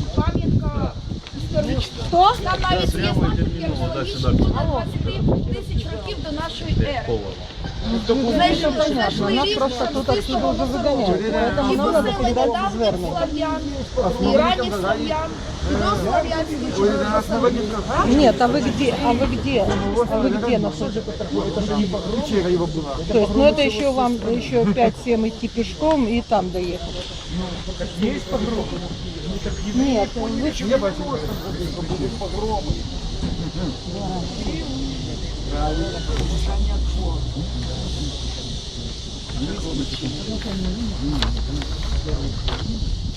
пам'ятка історична. Хто? Там навіть є пам'ятки археологічні 20 тисяч років до нашої ери. Знайшли, знайшли Нас різну просто тут артистичну отсюда уже выгоняют. Поэтому І нам надо посилення передать давніх звернення. слав'ян, і ранніх слав'ян, і дослав'янських поселень. Нет, а вы где? А вы где? А вы где находитесь? То есть, ну это еще вам еще 5-7 идти пешком и там доехать. Нет, вы что были погромы. Правильно, потому что они отходят.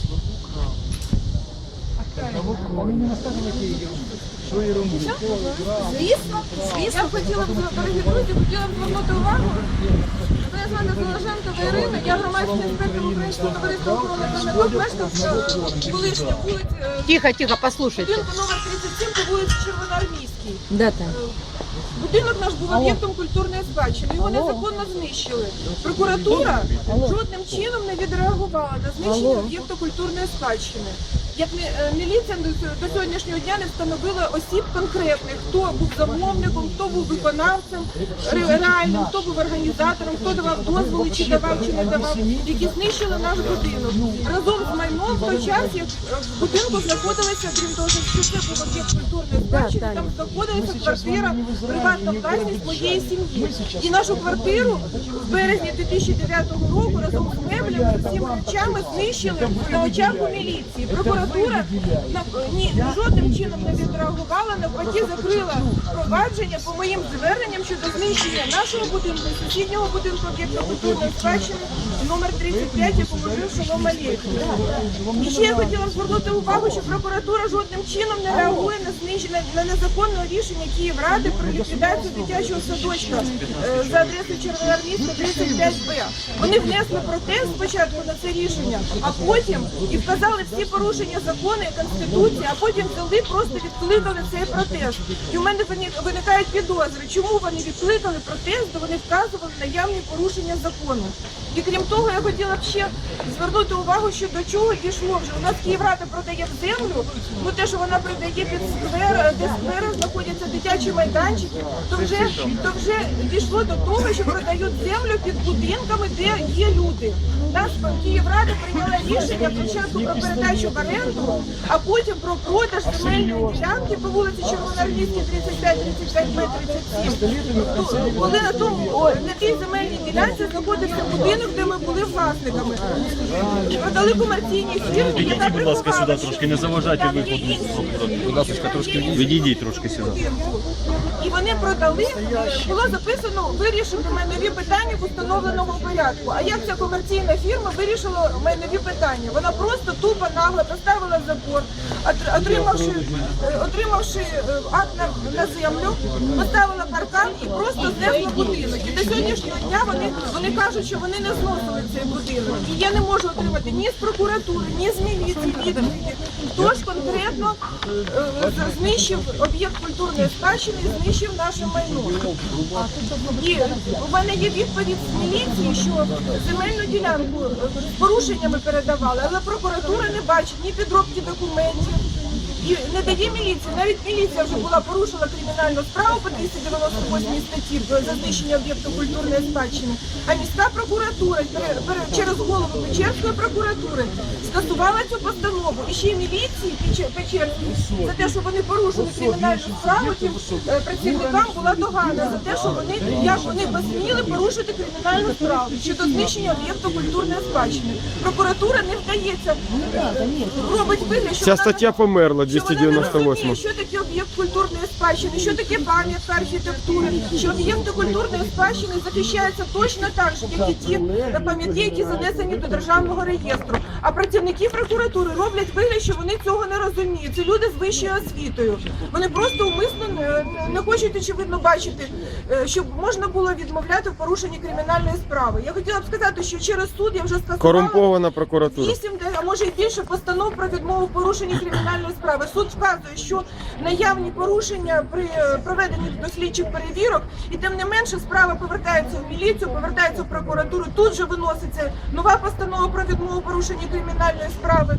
Кого украл? А кого украл? Не наставляйте ее. Звісно, звісно. Я б хотіла б, дорогі друзі, хотіла б звернути увагу. Золошенкова Ірина, я громадський інспектор Українського товариства охорони вулиць, е, Тихо, тихо, послушайте. будинку номер 37 по вулиці Червоноармійській. Да, там. Будинок наш був об'єктом культурної спадщини. Його незаконно знищили. Прокуратура жодним чином не відреагувала на знищення об'єкту культурної спадщини. Як е, міліція до- сьогоднішнього дня не встановила осіб конкретних, хто був замовником, хто був виконавцем ре- реальним, хто був організатором, хто давав дозволи, чи давав, чи не давав, які знищили наш будинок. Разом з майном в той час, як е, в будинку знаходилися, крім того, що це був об'єкт культурної спадщини, там знаходилася квартира, приватна власність моєї сім'ї. І нашу квартиру в березні 2009 року разом з меблями, з усіма речами знищили на очах у міліції. Прокуратура ні, жодним чином не відреагувала, навпаки закрила провадження по моїм зверненням щодо знищення нашого будинку, сусіднього будинку об'єкта культурної спадщини номер 35, якому жив Шолом Малєєв. І ще я хотіла звернути увагу, що прокуратура жодним чином не реагує на знищення на незаконне рішення Київради про ліквідацію дитячого садочка е, за адресою Червоноармійська 35Б. Вони внесли протест спочатку на це рішення, а потім і вказали всі порушення закону і конституції, а потім взяли просто відкликали цей протест. І у мене виникають підозри, чому вони відкликали протест, бо вони вказували наявні порушення закону. І крім того, я хотіла б ще звернути увагу, що до чого дійшло вже. У нас Київрада продає землю, ну те, що вона продає під сквер, де сквери знаходяться дитячі майданчики, то вже то вже дійшло до того, що продають землю під будинками, де є люди. Нас Київрада прийняла рішення спочатку про передачу в оренду, а потім про продаж земельної ділянки по вулиці Червоноармійській 35, 35 Б 37. Ну, Коли на тому о, на тій земельній ділянці знаходився будинок, де ми були власниками. Продали комерційній фірмі, яка Відійдіть, будь ласка, сюди трошки, не заважайте там є виходу. інші. Будь ласка, трошки відійдіть трошки сюди. І вони продали, було записано вирішити майнові питання в установленому порядку. А як ця комерційна фірма вирішила майнові питання? Вона просто тупо нагло поставила забор, отр- отримавши, отримавши е, акт на, на землю, поставила паркан і просто знесла будинок. І до сьогоднішнього дня вони, вони кажуть, що вони не зносили цей будинок. І я не можу отримати ні з прокуратури, ні з міліції відповіді. Хто ж конкретно е, знищив об'єкт культурної спадщини і знищив наше майно? І у мене є відповідь з міліції, що земельну ділянку е, з порушеннями передавали, але прокуратура не бачить ні drop de documentos І не дає міліції. Навіть міліція вже була порушила кримінальну справу по 298 статті за знищення об'єкту культурної спадщини. А міська прокуратура через голову Печерської прокуратури скасувала цю постанову. І ще й міліції Пече- Печерській за те, що вони порушили кримінальну справу, тим е, працівникам була догана за те, що вони як вони посміли порушити кримінальну справу щодо знищення об'єкту культурної спадщини. Прокуратура не вдається е, робить вигляд, що Ця стаття померла, що вона не 298. розуміє, що таке об'єкт культурної спадщини, що таке пам'ятка архітектури, що об'єкти культурної спадщини захищаються точно так же, як і ті пам'ятки, які занесені до державного реєстру. А працівники прокуратури роблять вигляд, що вони цього не розуміють. Це люди з вищою освітою. Вони просто умисно не, не хочуть очевидно бачити, е, щоб можна було відмовляти в порушенні кримінальної справи. Я хотіла б сказати, що через суд я вже скасувала Корумпована прокуратура. Вісім, де- а може і більше постанов про відмову в порушенні кримінальної справи. Суд вказує, що наявні порушення при е, проведенні дослідчих перевірок, і тим не менше справа повертається в міліцію, повертається в прокуратуру. Тут же виноситься нова постанова про відмову в порушенні кримінальної справи.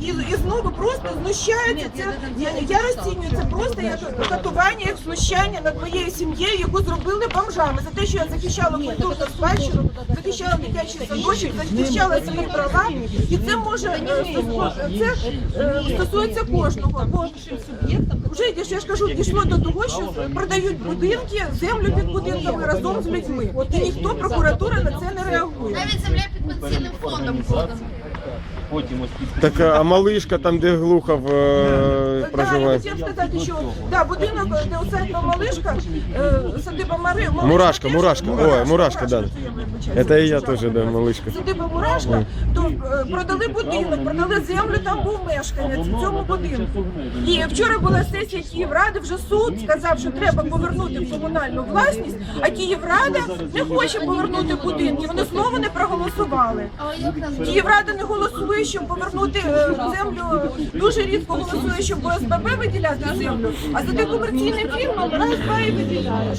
і, і знову просто знущаються. Це я, я розцінюю це просто як катування, як знущання над моєю сім'єю, яку зробили бомжами за те, що я захищала культурну спадщину, захищала дитячий садочок, захищала свої права, і це може це стосується кожного. Бо вже я ж кажу, дійшло до того, що продають будинки, землю під будинками разом з людьми. І ніхто прокуратура на це не реагує. Навіть земля під пенсійним фондом. Потім ось під Так а малишка там, де Глухов е, Так, я проживає. хотів сказати, що да, будинок, де усадьба Малишка, е, садиба Мари, Малишка Мурашка, теж- Мурашка. Ой, Мурашка, да. це я вибачаюсь. Це і я теж, да, малишка. Садиба Мурашка, то е, продали будинок, продали землю, там був мешканець в цьому будинку. І вчора була сесія Київради, вже суд сказав, що треба повернути в комунальну власність, а Київрада не хоче повернути будинки. Вони знову не проголосували. Київрада не голосує, щоб повернути е, землю. Дуже рідко голосує, щоб ОСББ виділяти землю. А за тим комерційним фірмам раз два і виділяє.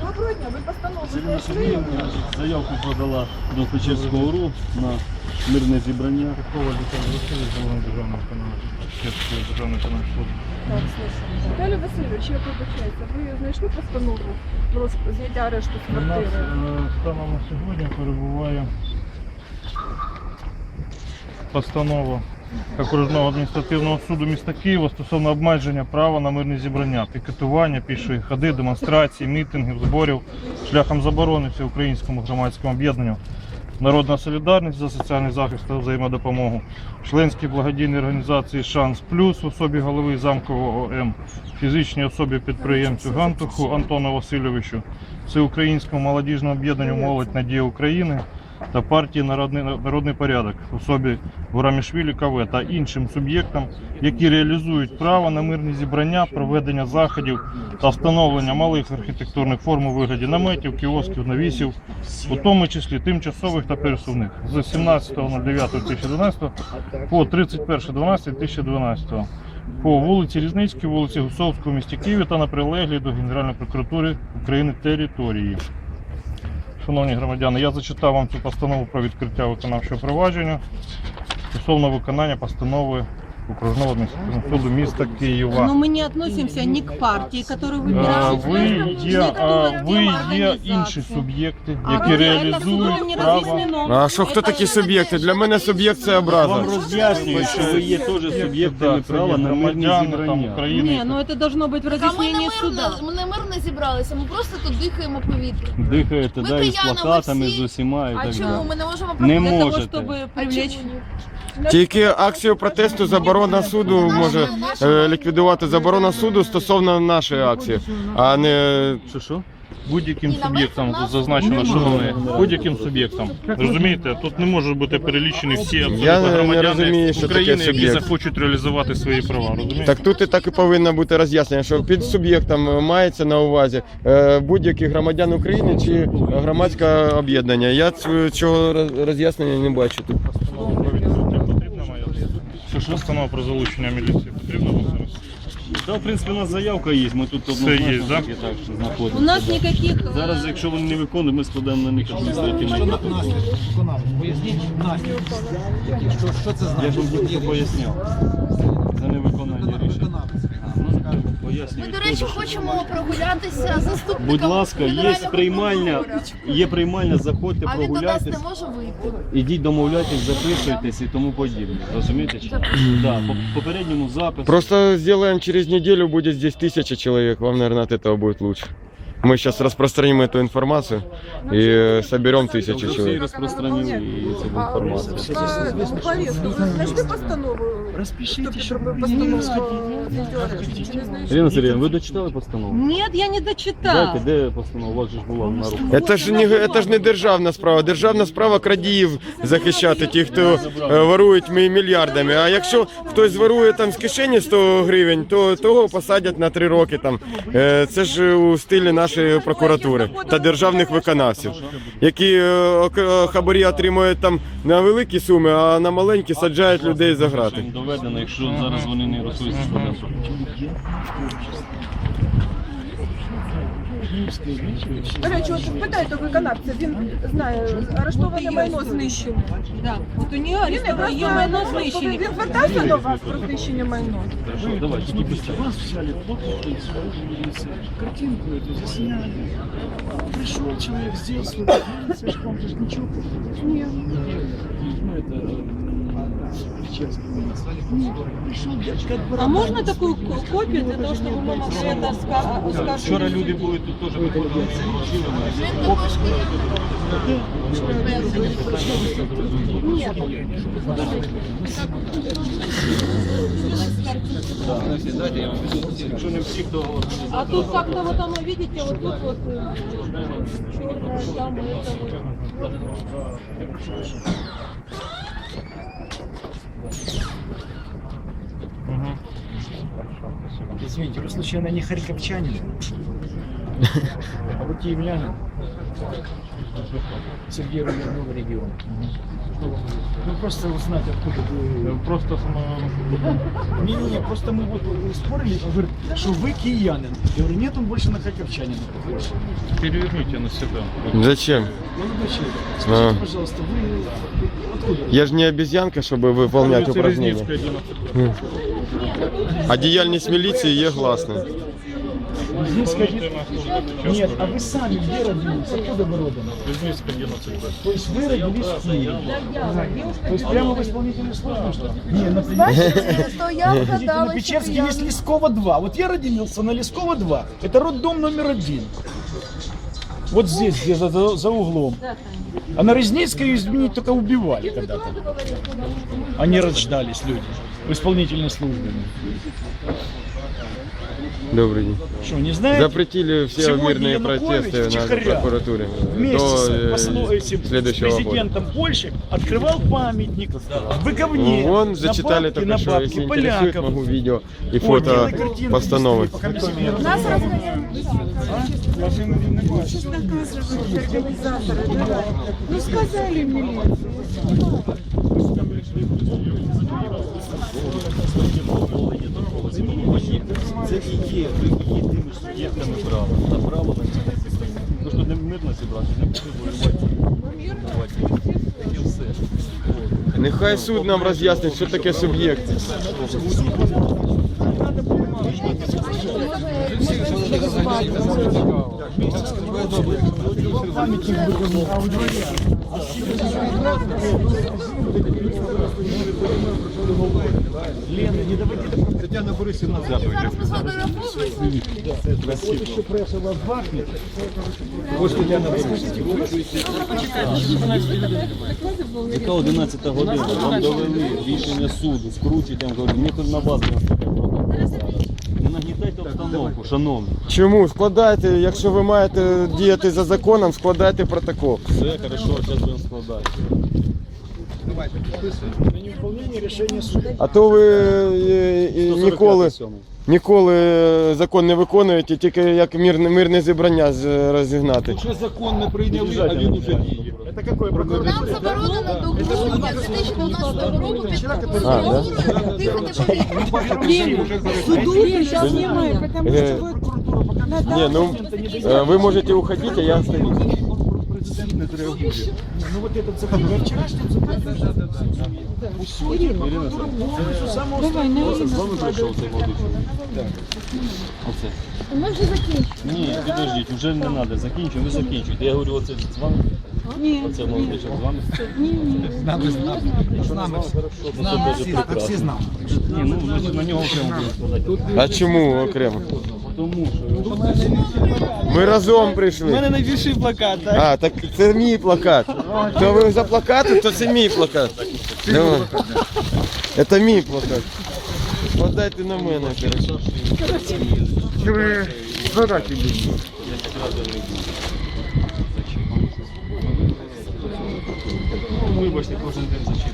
Доброго дня, ви постанову знайшли? заявку подала до Печерського РУ на мирне зібрання. Так, слушай. Віталій Васильович, я вибачаюся, ви знайшли постанову про зняття арешту з У нас квартири? е, станом на сьогодні перебуває постанова окружного адміністративного суду міста Києва стосовно обмеження права на мирні зібрання, пікетування, пішої ходи, демонстрації, мітингів, зборів шляхом заборони всеукраїнському громадському об'єднанню. Народна солідарність за соціальний захист та взаємодопомогу, членській благодійній організації Шанс Плюс в особі голови замкового ОМ, фізичній особі підприємцю Гантуху Антону Васильовичу, Всеукраїнському молодіжному об'єднанню Молодь Надія України та партії Народний, Народний порядок в особі Гурамішвілі КВ та іншим суб'єктам, які реалізують право на мирні зібрання, проведення заходів та встановлення малих архітектурних форм у вигляді наметів, кіосків, навісів, у тому числі тимчасових та пересувних з 17.09.2012 по 31.12.2012 по вулиці Різницькій, вулиці Гусовського місті Києві та на прилеглій до Генеральної прокуратури України території. Шановні громадяни, я зачитав вам цю постанову про відкриття виконавчого провадження. Стосовно виконання постанови окружного адміністративного суду міста Києва. Но мы не относимся ни к партии, которую А, выбирают. Ви є, а, ви є інші суб'єкти, які реалізують право. А що хто такі суб'єкти? Для мене суб'єкт це образа. Вам роз'яснюю, що ви є теж суб'єктами Так, це права є на мирні громадяни там зібрання. України. Не, ну это должно быть в Так, а ми не разъяснении суда. мирно, ми не мирно зібралися, ми просто тут дихаємо повітря. Дихаєте, Ми да, із кияни, ми плакатами, всі. з усіма і А так чому далі. ми не можемо Не Для проголосувати? того, можете. чтобы А привлечь... чому ні? Тільки акцію протесту заборона суду може е, ліквідувати заборона суду стосовно нашої акції, а не Що що? Будь-яким суб'єктом зазначено, що вони будь-яким суб'єктом. Розумієте, тут не можуть бути перелічені всі Я абсолютно не громадяни розумію, що таке України, які суб'єкт. захочуть реалізувати свої права. Розумієте? так тут і так і повинно бути роз'яснення, що під суб'єктом мається на увазі е, будь-який громадян України чи громадське об'єднання. Я цього- цього роз- роз'яснення не бачу тут. Постанова про відкриття потрібна моя? Що ж постанова про залучення міліції потрібна вам зараз? Та, в принципі, у нас заявка є, ми тут Все є, однозначно да? так знаходимося. У нас никаких... э, Зараз, якщо вони не виконують, ми складемо на них адміністративний протокол. Поясніть наслідки. Що, що це Я значить? ж вам тільки поясняв. не виконання рішення. Ну, Ми, пояснюю. до речі, хочемо прогулятися заступником Будь ласка, є генерального приймальня, прокурора. є приймальня, заходьте, А він до нас прогуляйтесь, не може вийти. ідіть домовляйтесь, записуйтесь і тому подібне. Розумієте? чи? Да, по попередньому запису. Просто сделаем через неделю, будет здесь тысяча человек. Вам, наверное, от этого будет лучше. Мы сейчас распространим эту информацию и э, соберем тысячу Вже всі человек. розпространили цю інформацію. А, повістку, ви знайшли постанову? про зняття арешту? Не знайшли? Ірина Сергійовна, ви дочитали постанову? Нет, я не дочитала. Дайте, де постанова? У вас же ж була на руках. Это ж не это ж не державна справа. Державна справа крадіїв захищати ті, хто е, ворують ми мільярдами. А якщо хтось ворує там з кишені 100 гривень, то того посадять на 3 роки. Там Е, це ж у стилі нашої прокуратури та державних виконавців, які е, ок- хабарі отримують там на великі суми, а на маленькі саджають людей за грати. До проведено, якщо зараз вони не розходяться з податку. До речі, от питайте виконавця, він знає, арештоване майно знищено. Да. Вот у нее Він не арестовали просто ее майно він знищили. звертався до вас про знищення майно. Хорошо, давай, тільки быстро. Вас взяли фото, картинку эту засняли. Пришел человек, сделал свой документ, слишком же ж ничего. Нет, ну это а можно такую ко- копию для того, чтобы мы могли это ска- оскаржить? Вчора люди були тут теж приходили, вручили Якщо не всі, то А тут как-то вот оно, видите, вот тут вот э, черное, там это вот. Извините, вы случайно не харьковчанин? А вы киевлянин? Сергей Руберного региона. Ну просто узнать, откуда вы... Просто само- Не-не-не, просто мы вот спорили, он говорит, что вы киянин. Я говорю, нет, он больше на харьковчанина похож. переверните на себя. Зачем? Я не дочерь. А. Скажите, пожалуйста, вы откуда? Я ж не обезьянка, упражнення. Різнівська, 11. А діяльність міліції є гласною. Здесь ходит... Нет, а вы сами где родились? Откуда вы родом? Різнівська, 11. То есть вы родились в Киеве? То есть прямо в исполнительной службе, что ли? Не, например, То я Видите, на вгадала, що Печерске я есть Лескова 2. Вот я родился на Лескова 2. Это роддом номер один. Вот здесь, где за, за- за углом. А на Резнецкой, извините, только убивали когда-то. Они рождались люди в исполнительной службе. Добрый день. Что, не знаете? Запретили все Сегодня мирные Янукович протесты на прокуратуре Вместе до с, э, этим, с следующего года. президентом Польши открывал памятник в говне. Ну, Вон на зачитали бабки, только на что, если интересует, поляков. могу видео и Ой, фото картинку постановы. нас розганяють. Ну сказали мені. Це і є єдиними суб'єктами права. Та право на це. Ну що не мирно зібрати, не потрібно воювати. І все. Нехай суд нам роз'яснить, що таке суб'єкт. Яка 11 година? Вам довели рішення суду, скручуйте, я говорю, мені тут на вас. Не нагнітайте обстановку, шановні. Чому? Складайте, якщо ви маєте діяти за законом, складайте протокол. Все хорошо, зараз будемо складати. На невыполнение рішення суда. А то ви е, е, ніколи, ніколи е, закон не виконуєте, тільки як мирне, мирне зібрання з- розігнати. Вже закон не прийняли, а він уже діє. Это какой прокурор? Нам заборонено до грудня 2012 року під А, да? дихати повітрям. Сейчас снимаю, потому Е, Ні, ну е, ви можете уходити, а я остаюсь. Президент не реагує. Ну вот этот закон, я вчерашним законом. Ірина, Давай, на з вами прийшов цей молодий чоловік? Оце. Ми вже закінчили. Ні, підождіть, вже не треба, закінчуємо, ви закінчуєте. Я говорю, оце з вами? Ні. Оце молодий чоловік з вами? З нами, з нами. З нами. Ну, це дуже прекрасно. знали. Ні, ну значить, на нього окремо будемо складати. А чому окремо? Тому що Ми разом прийшли. У мене найбільший плакат, так? А, так це мій плакат. То ви за плакатом, то це мій плакат. Давай. Це мій плакат. Подайте на мене. коротше. Ви згадати будете. Ну, Вибачте, кожен день зачитуємо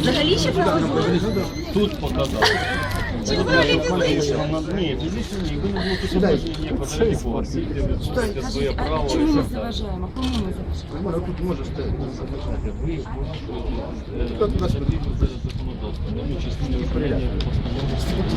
Взагалі ще правда? Тут показали. Чи взагалі фізично? Ні, фізично ні, якби не було тут обмеження ніякого взагалі нікого. Це своє право. Чому ми заважаємо? Кому ми заважаємо? Тут може стояти. Ви можете нас потрібно це законодавство, тому частини управління постанови.